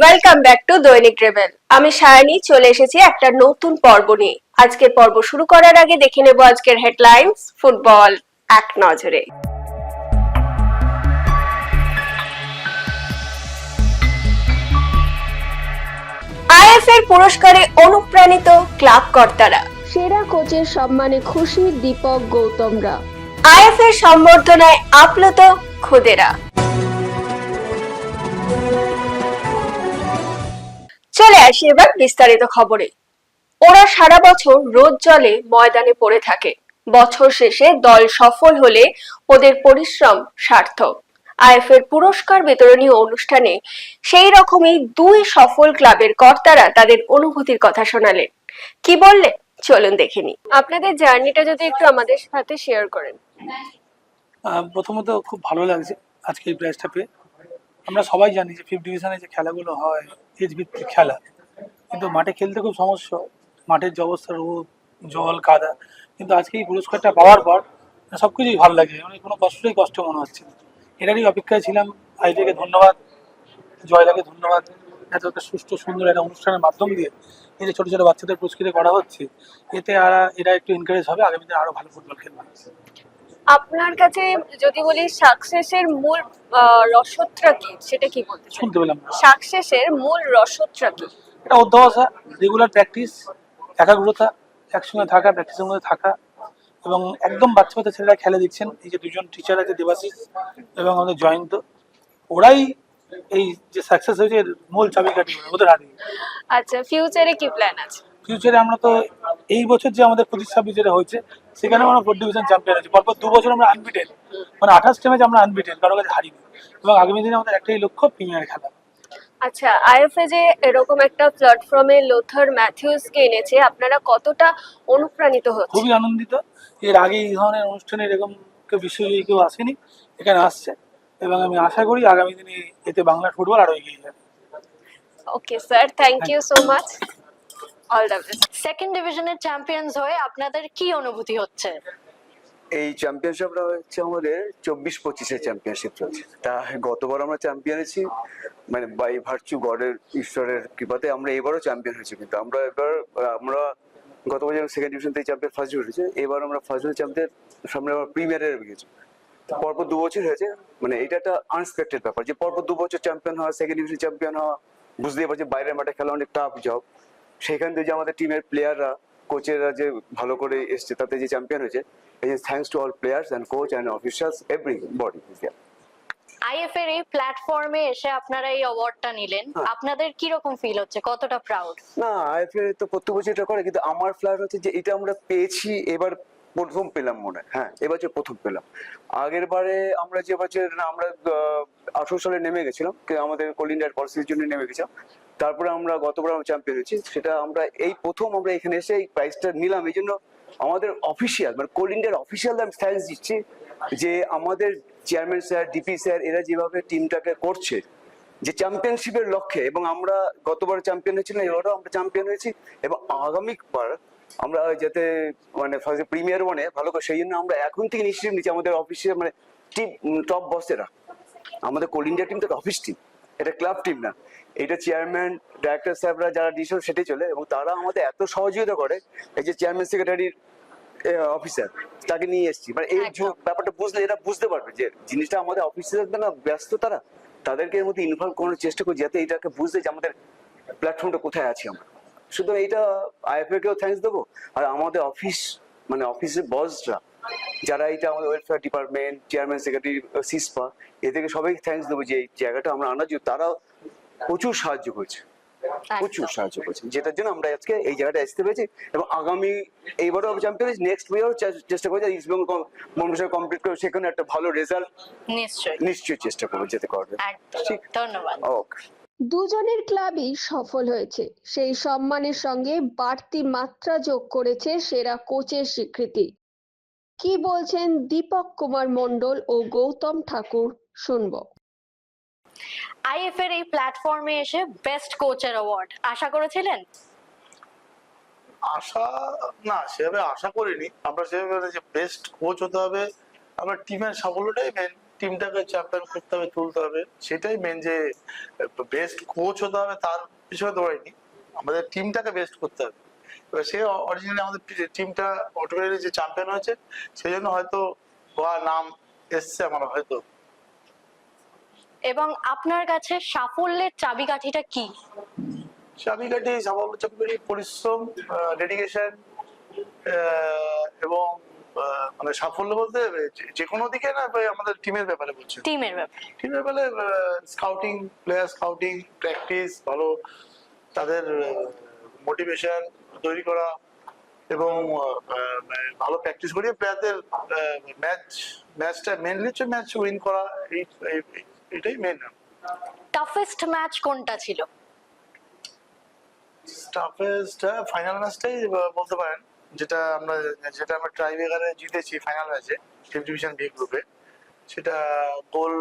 Welcome back to Dainik rebel আমি সায়নী চলে এসেছি একটা নতুন পর্ব নিয়ে। আজকের পর্ব শুরু করার আগে দেখে নেব আজকের হেডলাইন্স ফুটবল এক নজরে। আইএফএর পুরস্কারে অনুপ্রাণিত ক্লাব কর্তারা। সেরা কোচের সম্মানে খুশি দীপক গৌতমরা। আইএফএর সম্বর্ধনায় আপ্লুত খুদেরা। চলে আসি এবার বিস্তারিত খবরে। ওরা সারা বছর রোদ জলে ময়দানে পড়ে থাকে। বছর শেষে দল সফল হলে ওদের পরিশ্রম সার্থক। আইএফের পুরস্কার বিতরণী অনুষ্ঠানে সেই রকমই দুই সফল ক্লাবের কর্তারা তাদের অনুভূতির কথা শোনালেন। কি বললেন চলুন দেখে নি আপনাদের জার্নিটা যদি একটু আমাদের সাথে শেয়ার করেন। প্রথমত খুব ভালো লাগছে আজকে এই প্রাইজটা পেয়ে। আমরা সবাই জানি যে ফিফথ ডিভিশনে যে খেলাগুলো হয় এজ ভিত্তিক খেলা, কিন্তু মাঠে খেলতে খুব সমস্যা। মাঠের যে অবস্থা, রোদ, জল, কাদা, কিন্তু আজকে এই পুরস্কারটা পাওয়ার পর সব কিছুই ভালো লাগে মানে কোনো কষ্টই কষ্ট মনে হচ্ছে না। এটারই অপেক্ষায় ছিলাম। আইডিয়াকে ধন্যবাদ, জয়দাকে ধন্যবাদ। এত একটা সুষ্ঠু, সুন্দর একটা অনুষ্ঠানের মাধ্যম দিয়ে এই যে ছোটো ছোটো বাচ্চাদের পুরস্কৃত করা হচ্ছে, এতে আর এরা একটু এনকারেজ হবে। আগামী দিনে আরও ভালো ফুটবল খেলবে। আপনার কাছে যদি বলি সাকসেসের মূল রসদটা কি? সেটা কি বলতে শুনতে পেলাম সাকসেসের মূল রসদটা কি? এটা অধ্যবসা রেগুলার প্র্যাকটিস একাগ্রতা একসঙ্গে থাকা প্র্যাকটিসের মধ্যে থাকা এবং একদম বাচ্চা বাচ্চা ছেলেরা খেলে দিচ্ছেন। এই যে দুজন টিচার আছে দেবাশিস এবং আমাদের জয়ন্ত ওরাই এই যে সাকসেস হয়েছে মূল চাবিকাঠি ওদের হাতে। আচ্ছা ফিউচারে কি প্ল্যান আছে? ফিউচারে আমরা তো এই বছর যে আমাদের পঁচিশ ছাব্বিশ যেটা হয়েছে সেখানে আমরা ফোর ডিভিশন চ্যাম্পিয়ন হয়েছি পরপর দু বছর আমরা আনবিটেড মানে আঠাশটা ম্যাচ আমরা আনবিটেড কারও কাছে হারিনি। এবং আগামী দিনে আমাদের একটাই লক্ষ্য প্রিমিয়ার খেলা। আচ্ছা আইএফএ যে এরকম একটা প্ল্যাটফর্মে লোথার ম্যাথিউসকে এনেছে আপনারা কতটা অনুপ্রাণিত হচ্ছে খুবই আনন্দিত। এর আগে এই ধরনের অনুষ্ঠানে এরকম কেউ বিশ্বজয়ী কেউ আসেনি এখানে আসছে। এবং আমি আশা করি আগামী দিনে এতে বাংলার ফুটবল আরও এগিয়ে যাবে। Okay sir thank you so much all the best second ডিভিশনের চ্যাম্পিয়ন্স হয়ে আপনাদের কি অনুভূতি হচ্ছে? এই চ্যাম্পিয়নশিপটা হচ্ছে আমাদের চব্বিশ পঁচিশের চ্যাম্পিয়নশিপ চলছে। তা গতবার আমরা চ্যাম্পিয়ন হয়েছি মানে বাই ভার্চু গডের ঈশ্বরের কৃপাতে আমরা এবারও চ্যাম্পিয়ন হয়েছি কিন্তু আমরা এবার, আমরা গত বছর সেকেন্ড ডিভিশন থেকে চ্যাম্পিয়ন ফার্স্ট হয়েছে, এবার আমরা ফার্স্ট ডিভিশন চ্যাম্পিয়ন সামনে আবার প্রিমিয়ারে গেছি পরপর দু বছর হয়েছে মানে এটা একটা আনএক্সপেক্টেড ব্যাপার যে পরপর দু বছর চ্যাম্পিয়ন হওয়া সেকেন্ড ডিভিশন চ্যাম্পিয়ন হওয়া, বুঝতেই পারছি বাইরের মাঠে খেলা অনেক টাফ জব সেখান থেকে যে আমাদের টিমের প্লেয়াররা কোচেরা যে ভালো করে এসছে তাতে যে চ্যাম্পিয়ন হয়েছে এই thanks to all players and coach and officers every body IF এই প্ল্যাটফর্মে এসে আপনারা এই অ্যাওয়ার্ডটা নিলেন। হ্যাঁ। আপনাদের কি রকম ফিল হচ্ছে? কতটা প্রাউড না আইএফএ তো প্রত্যেক বছর এটা করে কিন্তু আমার ফ্ল্যাট হচ্ছে যে এটা আমরা পেয়েছি এবার প্রথম পেলাম মনে হয়। হ্যাঁ এবছর প্রথম পেলাম। আগের বারে আমরা যে বছর আমরা আঠারো সালে নেমে গেছিলাম আমাদের কোল ইন্ডিয়ার পলিসির জন্য নেমে গেছিলাম। তারপরে আমরা গতবার আমরা চ্যাম্পিয়ন হয়েছি, সেটা আমরা এই প্রথম আমরা এখানে এসে এই প্রাইজটা নিলাম। এই জন্য আমাদের অফিসিয়াল মানে কোল ইন্ডিয়ার অফিসিয়াল আমি থ্যাঙ্কস দিচ্ছি যে আমাদের চেয়ারম্যান স্যার ডিপি স্যার এরা যেভাবে টিমটাকে করছে, যে চ্যাম্পিয়নশিপের লক্ষ্যে, এবং আমরা গতবার চ্যাম্পিয়ন হয়েছিলাম, এবারও আমরা চ্যাম্পিয়ন হয়েছি, এবং আগামীবার আমরা যাতে মানে ফার্স্ট প্রিমিয়ার ওয়ানে ভালো করে, সেই জন্য আমরা এখন থেকে নিশ্চিত নিচ্ছি আমাদের অফিসে মানে টিম টপ বসেরা আমাদের কোল ইন্ডিয়া টিম তো অফিস টিম এটা ক্লাব টিম না। এটা চেয়ারম্যান ডাইরেক্টর সাহেবরা যারা ডিসিশন সেটাই চলে এবং তারা আমাদের এত সহযোগিতা করে এই যে চেয়ারম্যান সেক্রেটারির অফিসার তাকে নিয়ে এসেছি। মানে এই যে ব্যাপারটা বুঝলে এরা বুঝতে পারবে যে জিনিসটা আমাদের অফিসে না ব্যস্ত তারা তাদেরকে এর মধ্যে ইনভলভ করানোর চেষ্টা করি যাতে এটাকে বুঝতে যে আমাদের প্ল্যাটফর্মটা কোথায় আছি আমরা। শুধু এইটা আইএফএ কেও থ্যাঙ্কস দেবো আর আমাদের অফিস মানে অফিসের বসরা যারা এটা আমাদের ওয়েলফেয়ার ডিপার্টমেন্ট চেয়ারম্যান সেক্রেটারি সিসপা এদেরকে সবাই থ্যাঙ্কস দেবো যে এই জায়গাটা আমরা আনার জন্য। তারা প্রচুর সাহায্য করেছে। প্রচুর সাহায্য করেছে। যেটার জন্য আমরা আজকে এই জায়গাটা আসতে পেরেছি এবং আগামী এইবারও আমি চ্যাম্পিয়ন নেক্সট ইয়ারও চেষ্টা করছি ইস্ট বেঙ্গল মন্ডল কমপ্লিট করে সেখানে একটা ভালো রেজাল্ট নিশ্চয়ই। নিশ্চয়ই চেষ্টা করব যেতে করবে ঠিক। ধন্যবাদ। ওকে দুজনের ক্লাবই সফল হয়েছে। সেই সম্মানের সঙ্গে বাড়তি মাত্রা যোগ করেছে সেরা কোচের স্বীকৃতি। কি বলছেন দীপক কুমার মণ্ডল ও গৌতম ঠাকুর? শুনব। আইএফ এর এই প্ল্যাটফর্মে এসে বেস্ট কোচের অ্যাওয়ার্ড। আশা করেছিলেন? আশা না সেভাবে আশা করিনি। আমরা সেভাবে যে বেস্ট কোচ হতে হবে। আমরা টিমের সাফল্যটাই মেন টিমটাকে চ্যাম্পিয়ন করতে হবে তুলতে হবে। সেটাই মেন যে বেস্ট কোচ হতে হবে তার পিছনে দৌড়াইনি। আমাদের টিমটাকে বেস্ট করতে হবে। সে অরিজিনালি আমাদের টিমটা অটোমেটিক যে চ্যাম্পিয়ন হয়েছে সেই জন্য হয়তো হওয়া নাম এসছে আমার হয়তো। এবং আপনার কাছে সাফল্যের চাবিকাঠিটা কি? চাবিকাঠি সাফল্য চাবিকাঠি পরিশ্রম ডেডিকেশন এবং মানে সাফল্য বলতে যে- কোনো দিকে না আমাদের টিমের ব্যাপারে বলছি। টিমের ব্যাপারে। টিমের ব্যাপারে স্কাউটিং প্লেয়ার স্কাউটিং প্র্যাকটিস ভালো তাদের মোটিভেশন তৈরি করা এবং মানে ভালো প্র্যাকটিস করিয়ে প্লেয়ারদের ম্যাচ ম্যাচটা মেনলি হচ্ছে ম্যাচ উইন করা এই এটাই মেন টাফেস্ট ম্যাচ কোনটা ছিল? টাফেস্ট ফাইনাল ম্যাচটাই বলতে পারেন যেটা আমরা যেটা আমরা ট্রাইবেকারে জিতেছি ফাইনাল ম্যাচে ফিফথ ডিভিশন বি গ্রুপে সেটা গোল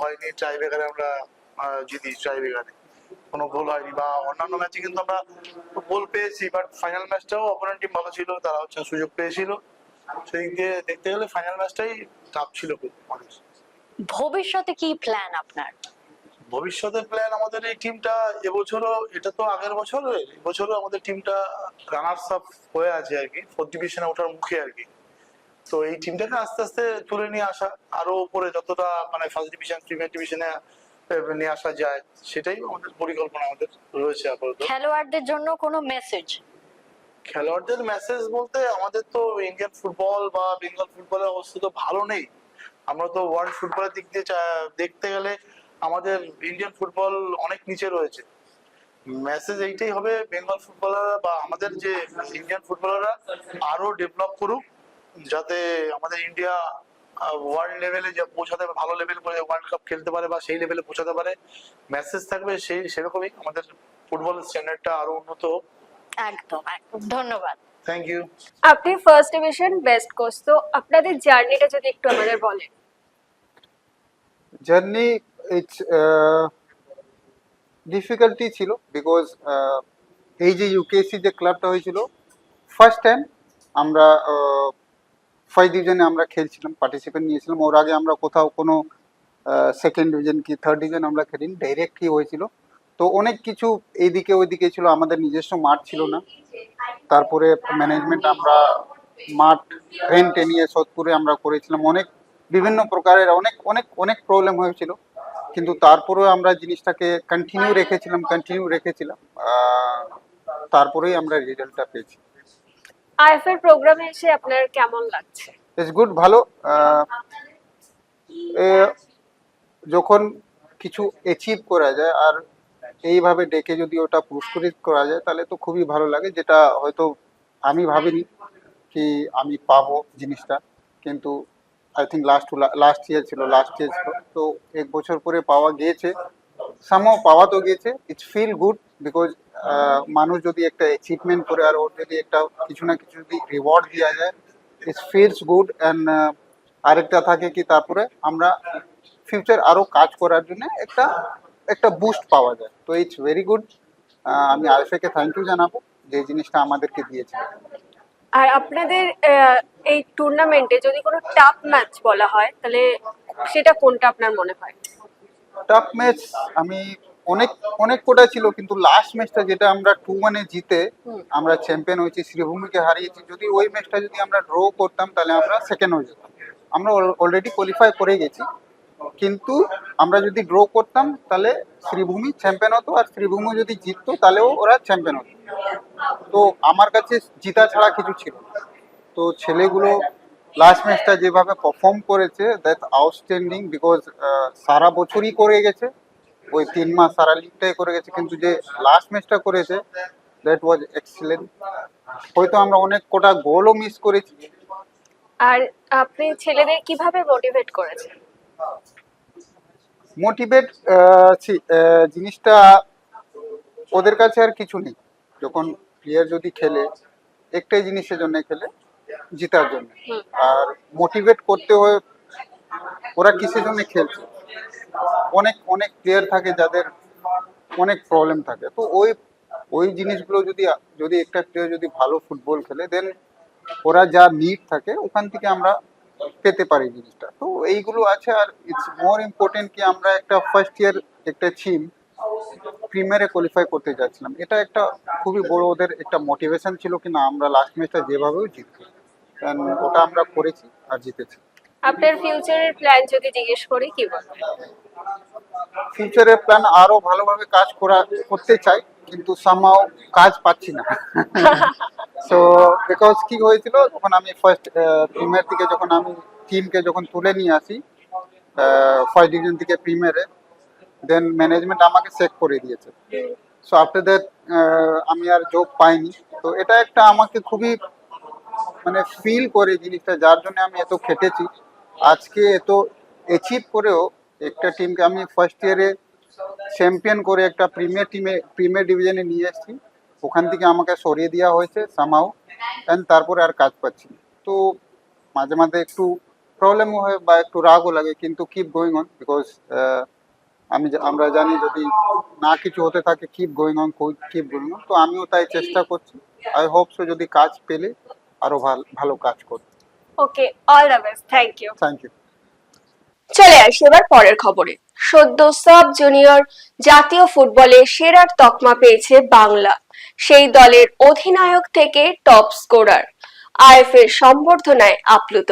হয়নি ট্রাইবেকারে আমরা জিতি ট্রাইবেকারে কোনো গোল হয়নি বা অন্যান্য ম্যাচে কিন্তু আমরা গোল পেয়েছি বাট ফাইনাল ম্যাচটাও অপোনেন্ট টিম ভালো ছিল তারা হচ্ছে সুযোগ পেয়েছিল। সেই দিয়ে দেখতে গেলে ফাইনাল ম্যাচটাই ছিল ভবিষ্যতে কি প্ল্যান আপনার? ভবিষ্যতের প্ল্যান আমাদের এই টিমটা এবছরও এটা তো আগের বছর এবছরও আমাদের টিমটা রানার্স আপ হয়ে আছে আর কি ফোর্থ ডিভিশনে ওঠার মুখে আর কি। তো এই টিমটাকে আস্তে আস্তে তুলে নিয়ে আসা আরও উপরে যতটা মানে ফার্স্ট ডিভিশন প্রিমিয়ার ডিভিশনে নিয়ে আসা যায় সেটাই আমাদের পরিকল্পনা আমাদের রয়েছে আপাতত। খেলোয়াড়দের জন্য কোনো মেসেজ খেলোয়াড়দের মেসেজ বলতে আমাদের তো ইন্ডিয়ান ফুটবল বা বেঙ্গল ফুটবলের অবস্থা তো ভালো নেই। আমরা তো ওয়ার্ল্ড ফুটবলের দিক দিয়ে দেখতে গেলে আমাদের ইন্ডিয়ান ফুটবল অনেক নিচে রয়েছে। মেসেজ এইটাই হবে বেঙ্গল ফুটবলাররা বা আমাদের যে ইন্ডিয়ান ফুটবলাররা আরও ডেভেলপ করুক যাতে আমাদের ইন্ডিয়া ওয়ার্ল্ড লেভেলে যে পৌঁছাতে পারে, ভালো লেভেল করে ওয়ার্ল্ড কাপ খেলতে পারে বা সেই লেভেলে পৌঁছাতে পারে মেসেজ থাকবে সেই সেরকমই আমাদের ফুটবল স্ট্যান্ডার্ডটা আরও উন্নত হোক। একদম একদম। ধন্যবাদ। থ্যাংক ইউ আপনি ফার্স্ট ডিভিশন বেস্ট কোচ তো আপনাদের জার্নিটা যদি একটু আমাদের বলেন। জার্নি ইটস ডিফিকাল্টি ছিল বিকজ এই যে ইউকেসি যে ক্লাবটা হয়েছিল ফার্স্ট টাইম আমরা ফার্স্ট ডিভিশনে আমরা খেলছিলাম পার্টিসিপেট নিয়েছিলাম। ওর আগে আমরা কোথাও কোনো সেকেন্ড ডিভিশন কি থার্ড ডিভিশন আমরা খেলিনি ডাইরেক্টই হয়েছিল। তো অনেক কিছু এইদিকে ওইদিকে ছিল, আমাদের নিজস্ব মাঠ ছিল না। তারপরে ম্যানেজমেন্ট আমরা মাঠ রেন্টে নিয়ে সোদপুরে আমরা করেছিলাম। অনেক বিভিন্ন প্রকারের অনেক অনেক অনেক প্রবলেম হয়েছিল। কিন্তু তারপরেও আমরা জিনিসটাকে কন্টিনিউ রেখেছিলাম কন্টিনিউ রেখেছিলাম। তারপরেই আমরা রেজাল্টটা পেয়েছি। আইএফএল প্রোগ্রামে এসে আপনার কেমন লাগছে? ইটস গুড ভালো যখন কিছু অ্যাচিভ করা যায়, আর এইভাবে ডেকে যদি ওটা পুরস্কৃত করা যায়, তাহলে তো খুবই ভালো লাগে, যেটা হয়তো আমি ভাবিনি কি আমি পাবো জিনিসটা, কিন্তু I think last last year ছিল লাস্ট ইয়ার ছিল, তো এক বছর পরে পাওয়া গিয়েছে সামও পাওয়া তো গিয়েছে ইটস ফিল গুড বিকজ মানুষ যদি একটা অ্যাচিভমেন্ট করে আর ওর যদি একটা কিছু না কিছু যদি রিওয়ার্ড দেওয়া যায় ইটস ফিলস গুড অ্যান্ড আরেকটা থাকে কি তারপরে আমরা ফিউচার আরও কাজ করার জন্য একটা একটা বুস্ট পাওয়া যায়। তো ইটস ভেরি গুড আমি আইফে কে থ্যাংক ইউ জানাব যে জিনিসটা আমাদেরকে দিয়েছে। আর আপনাদের এই টুর্নামেন্টে যদি কোনো টাফ ম্যাচ বলা হয় তাহলে সেটা কোনটা আপনার মনে হয়? টাফ ম্যাচ আমি অনেক অনেক কোটা ছিল কিন্তু লাস্ট ম্যাচটা যেটা আমরা টু ওয়ানে জিতে আমরা চ্যাম্পিয়ন হয়েছি শ্রীভূমিকে হারিয়েছি। যদি ওই ম্যাচটা যদি আমরা ড্র করতাম তাহলে আমরা সেকেন্ড হয়ে যেতাম। আমরা অলরেডি কোয়ালিফাই করে গেছি। কিন্তু আমরা যদি ড্র করতাম তাহলে শ্রীভূমি চ্যাম্পিয়ন হতো আর শ্রীভূমি যদি জিততো তাহলেও ওরা চ্যাম্পিয়ন হতো। তো আমার কাছে জিতা ছাড়া কিছু ছিল তো ছেলেগুলো লাস্ট ম্যাচটা যেভাবে পারফর্ম করেছে দ্যাট আউটস্ট্যান্ডিং বিকজ সারা বছরই করে গেছে। ওই তিন মাস সারা লিগটাই করে গেছে কিন্তু যে লাস্ট ম্যাচটা করেছে দ্যাট ওয়াজ এক্সিলেন্ট হয়তো আমরা অনেক কোটা গোলও মিস করেছি। আর আপনি ছেলেদের কীভাবে মোটিভেট করেছেন? মোটিভেট জিনিসটা ওদের কাছে আর কিছু নেই। যখন প্লেয়ার যদি খেলে একটাই জিনিসের জন্য খেলে জেতার জন্য। আর মোটিভেট করতে হয় ওরা কিসের জন্য খেলছে? অনেক অনেক প্লেয়ার থাকে যাদের অনেক প্রবলেম থাকে। তো ওই ওই জিনিসগুলো যদি যদি একটা প্লেয়ার যদি ভালো ফুটবল খেলে দেন ওরা যা নিড থাকে, ওখান থেকে আমরা পেতে পারি জিনিসটা। তো এইগুলো আছে আর ইটস মোর ইম্পর্টেন্ট কি আমরা একটা ফার্স্ট ইয়ার একটা টিম প্রিমিয়ারে কোয়ালিফাই করতে যাচ্ছিলাম। এটা একটা খুবই বড় ওদের একটা মোটিভেশন ছিল কি না, আমরা লাস্ট ম্যাচটা যেভাবেও জিতবো। ওটা আমরা করেছি আর জিতেছি। আপনার ফিউচারের প্ল্যান যদি জিজ্ঞেস করি, কি বলবেন? ফিউচারের প্ল্যান আরও ভালোভাবে কাজ করা করতে চাই কিন্তু সামাও কাজ পাচ্ছি না। সো বিকজ কি হয়েছিল যখন আমি ফার্স্ট প্রিমিয়ার থেকে যখন আমি টিমকে যখন তুলে নিয়ে আসি ফার্স্ট ডিভিশন থেকে প্রিমিয়ারে দেন ম্যানেজমেন্ট আমাকে চেক করে দিয়েছে। সো আফটার দ্যাট আমি আর জব পাইনি। তো এটা একটা আমাকে খুবই মানে ফিল করে জিনিসটা যার জন্য আমি এত খেটেছি। আজকে এত অ্যাচিভ করেও একটা টিমকে আমি ফার্স্ট ইয়ারে চ্যাম্পিয়ন করে একটা প্রিমিয়ার টিমে প্রিমিয়ার ডিভিশনে নিয়ে এসেছি। ওখান থেকে আমাকে সরিয়ে দেওয়া হয়েছে সামাও অ্যান্ড তারপরে আর কাজ পাচ্ছি তো মাঝে মাঝে একটু প্রবলেমও হয় বা একটু রাগও লাগে কিন্তু কিপ গোয়িং অন বিকজ আমি আমরা জানি যদি না কিছু হতে থাকে keep going on keep going on তো আমিও তাই চেষ্টা করছি। আই হোপ সো যদি কাজ পেলে আরও ভালো ভালো কাজ করতে okay all the best thank you thank you আসি এবার পরের খবরে। সদ্য সাব জুনিয়র জাতীয় ফুটবলে সেরার তকমা পেয়েছে বাংলা। সেই দলের অধিনায়ক থেকে টপ স্কোরার। আইএফ এর সম্বর্ধনায় আপ্লুত।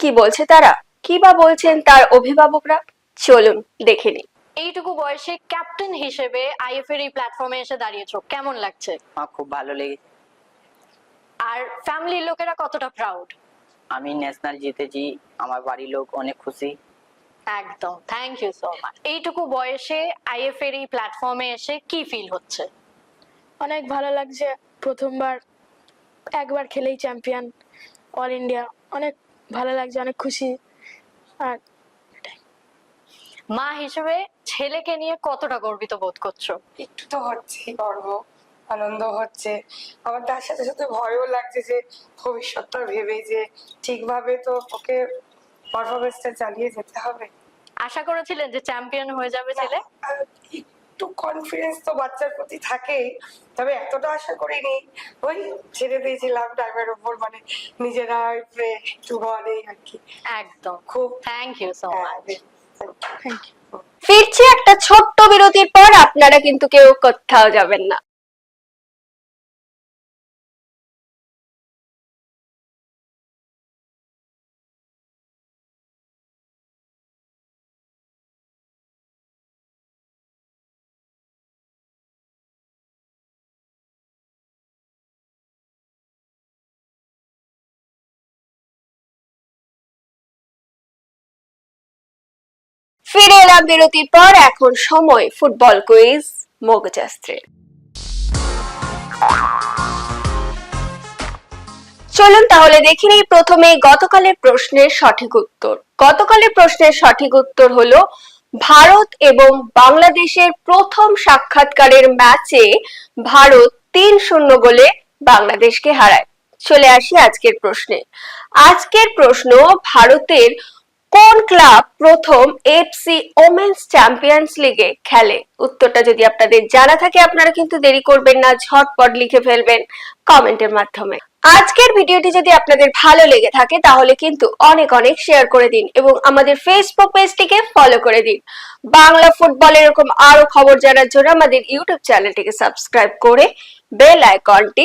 কি বলছে তারা? কি বা বলছেন তার অভিভাবকরা? চলুন দেখে নিই। এইটুকু বয়সে ক্যাপ্টেন হিসেবে আইএফএর এই প্ল্যাটফর্মে এসে দাঁড়িয়েছো। কেমন লাগছে? আমার খুব ভালো লেগেছে আর ফ্যামিলির লোকেরা কতটা প্রাউড আমি ন্যাশনাল জিতেছি আমার বাড়ির লোক অনেক খুশি। একদম থ্যাংক ইউ সো মাচ এইটুকু বয়সে আইএফএর এই প্ল্যাটফর্মে এসে কি ফিল হচ্ছে? অনেক ভালো লাগছে প্রথমবার একবার খেলেই চ্যাম্পিয়ন অল ইন্ডিয়া অনেক ভালো লাগছে অনেক খুশি আর মা হিসেবে ছেলেকে নিয়ে কতটা গর্বিত বোধ করছ? একটু তো হচ্ছেই গর্ব আনন্দ হচ্ছে। আবার তার সাথে সাথে ভয়ও লাগছে যে ভবিষ্যৎটা ভেবে যে ঠিকভাবে তো ওকে পারফরমেন্সটা চালিয়ে যেতে হবে। আশা করেছিলেন যে চ্যাম্পিয়ন হয়ে যাবে ছেলে? একটু কনফিডেন্স তো বাচ্চার প্রতি থাকেই তবে এতটা আশা করিনি। ওই ছেড়ে দিয়েছিলাম টাইমের উপর মানে নিজেরা একটু একটু ঘরে আর কি। একদম। খুব thank you so much thank you ফিরছি একটা ছোট্ট বিরতির পর আপনারা কিন্তু কেউ কোথাও যাবেন না। ফিরে এলাম বিরতির পর। এখন সময়, ফুটবল কুইজ মগজাস্ত্রের চলুন তাহলে দেখে নিই প্রথমে গতকালের প্রশ্নের সঠিক উত্তর। গতকালের প্রশ্নের সঠিক উত্তর হলো, ভারত এবং বাংলাদেশের প্রথম সাক্ষাৎকারের ম্যাচে ভারত তিন শূন্য গোলে বাংলাদেশকে হারায়। চলে আসি আজকের প্রশ্নে। আজকের প্রশ্ন, ভারতের কোন ক্লাব প্রথম এফসি ওমেন্স চ্যাম্পিয়ন্স লিগে খেলে? উত্তরটা যদি আপনাদের জানা থাকে, আপনারা কিন্তু দেরি করবেন না, ঝটপট লিখে ফেলবেন কমেন্টের মাধ্যমে। আজকের ভিডিওটি যদি আপনাদের ভালো লেগে থাকে, তাহলে কিন্তু অনেক অনেক শেয়ার করে দিন এবং আমাদের ফেসবুক পেজটিকে ফলো করে দিন। বাংলা ফুটবল এরকম আরও খবর জানার জন্য আমাদের ইউটিউব চ্যানেলটিকে সাবস্ক্রাইব করে বেল আইকনটি